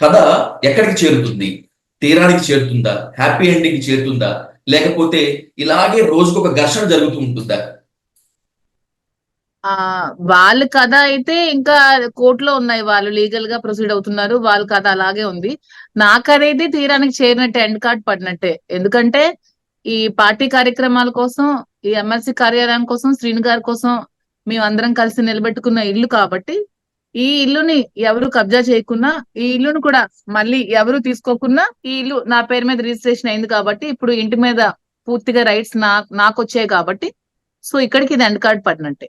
కథ ఎక్కడికి చేరుతుంది? తీరానికి చేరుతుందా? Happy ending చేరుతుందా? లేకపోతే ఇలాగే రోజుకు ఒక ఘర్షణ జరుగుతూ ఉంటుందా? ఆ వాళ్ళ కథ అయితే ఇంకా కోర్టులో ఉన్నాయి. వాళ్ళు లీగల్గా ప్రొసీడ్ అవుతున్నారు. వాళ్ళ కథ అలాగే ఉంది. నా కథ అయితే తీరానికి చేరినట్టే ఎండ్ కార్డ్ పడినట్టే. ఎందుకంటే ఈ పార్టీ కార్యక్రమాల కోసం ఈ ఎమ్మెల్సీ కార్యాలయం కోసం శ్రీను గారి కోసం మేమందరం కలిసి నిలబెట్టుకున్న ఇల్లు కాబట్టి ఈ ఇల్లుని ఎవరు కబ్జా చేయకున్నా ఈ ఇల్లును కూడా మళ్ళీ ఎవరు తీసుకోకున్నా ఈ ఇల్లు నా పేరు మీద రిజిస్ట్రేషన్ అయింది కాబట్టి ఇప్పుడు ఇంటి మీద పూర్తిగా రైట్స్ నా నాకు వచ్చాయి కాబట్టి సో ఇక్కడికి ఇది ఎండ్ కార్డ్ పడినట్టే.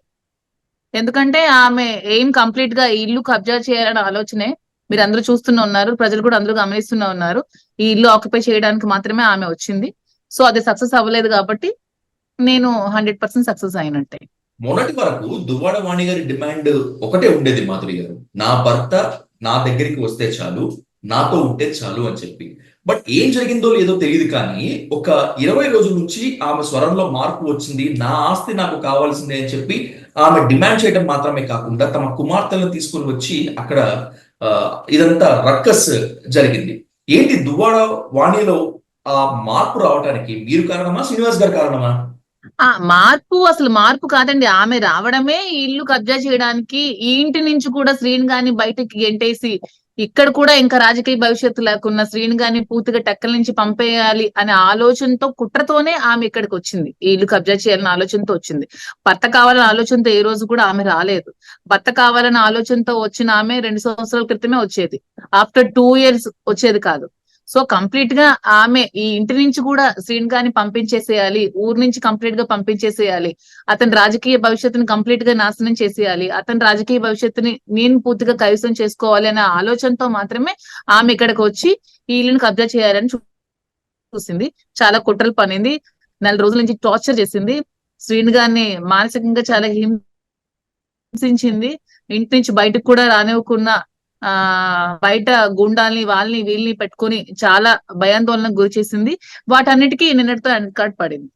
ఎందుకంటే ఆమె ఏం కంప్లీట్గా ఈ ఇల్లు కబ్జా చేయాలనే ఆలోచనే మీరు అందరూ చూస్తూనే ఉన్నారు ప్రజలు కూడా అందరూ గమనిస్తూనే ఉన్నారు. ఈ ఇల్లు ఆక్యుపై చేయడానికి మాత్రమే ఆమె వచ్చింది. సో అది సక్సెస్ అవ్వలేదు కాబట్టి నేను హండ్రెడ్ పర్సెంట్ సక్సెస్ అయినట్టే. మొన్నటి వరకు దువ్వాడ వాణి గారి డిమాండ్ ఒకటే ఉండేది మాధురి గారు. నా భర్త నా దగ్గరికి వస్తే చాలు నాతో ఉంటే చాలు అని చెప్పి. బట్ ఏం జరిగిందో లేదో తెలియదు కానీ ఒక ఇరవై రోజుల నుంచి ఆమె స్వరంలో మార్పు వచ్చింది నా ఆస్తి నాకు కావాల్సిందే అని చెప్పి ఆమె డిమాండ్ చేయడం మాత్రమే కాకుండా తమ కుమార్తెలను తీసుకుని వచ్చి అక్కడ ఆ, ఇదంతా రక్కస్ జరిగింది. ఏంటి దువ్వాడ వాణిలో ఆ మార్పు రావడానికి మీరు కారణమా శ్రీనివాస్ గారు కారణమా? ఆ మార్పు అసలు మార్పు కాదండి. ఆమె రావడమే ఇల్లు కబ్జా చేయడానికి ఈ ఇంటి నుంచి కూడా శ్రీని గాని బయటకి గెంటేసి ఇక్కడ కూడా ఇంకా రాజకీయ భవిష్యత్తు లేకున్న శ్రీని గాని పూర్తిగా టెక్కల నుంచి పంపేయాలి అనే ఆలోచనతో కుట్రతోనే ఆమె ఇక్కడికి వచ్చింది. ఇల్లు కబ్జా చేయాలనే ఆలోచనతో వచ్చింది. భర్త కావాలనే ఆలోచనతో ఏ రోజు కూడా ఆమె రాలేదు. భర్త కావాలనే ఆలోచనతో వచ్చిన ఆమె రెండు సంవత్సరాల క్రితమే వచ్చేది. ఆఫ్టర్ టూ ఇయర్స్ వచ్చేది కాదు. సో కంప్లీట్గా ఆమె ఈ ఇంటి నుంచి కూడా శ్రీని గాని పంపించేసేయాలి ఊరు నుంచి కంప్లీట్గా పంపించేసేయాలి అతని రాజకీయ భవిష్యత్తుని కంప్లీట్గా నాశనం చేసేయాలి అతని రాజకీయ భవిష్యత్తుని నేను పూర్తిగా కైవసం చేసుకోవాలి అనే ఆలోచనతో మాత్రమే ఆమె ఇక్కడికి వచ్చి ఈ ఇల్లుని కబ్జా చేయాలని చూసింది. చాలా కుట్రలు పనింది. నెల రోజుల నుంచి టార్చర్ చేసింది. శ్రీని గారిని మానసికంగా చాలా హింసించింది. ఇంటి నుంచి బయటకు కూడా రానివ్వకుండా ఆ బయట గుండాల్ని వాళ్ళని వీళ్ళని పెట్టుకొని చాలా భయాందోళనకు గురి చేసింది. వాటన్నిటికీ నిన్నటితో ఎండ్ కార్డ్ పడింది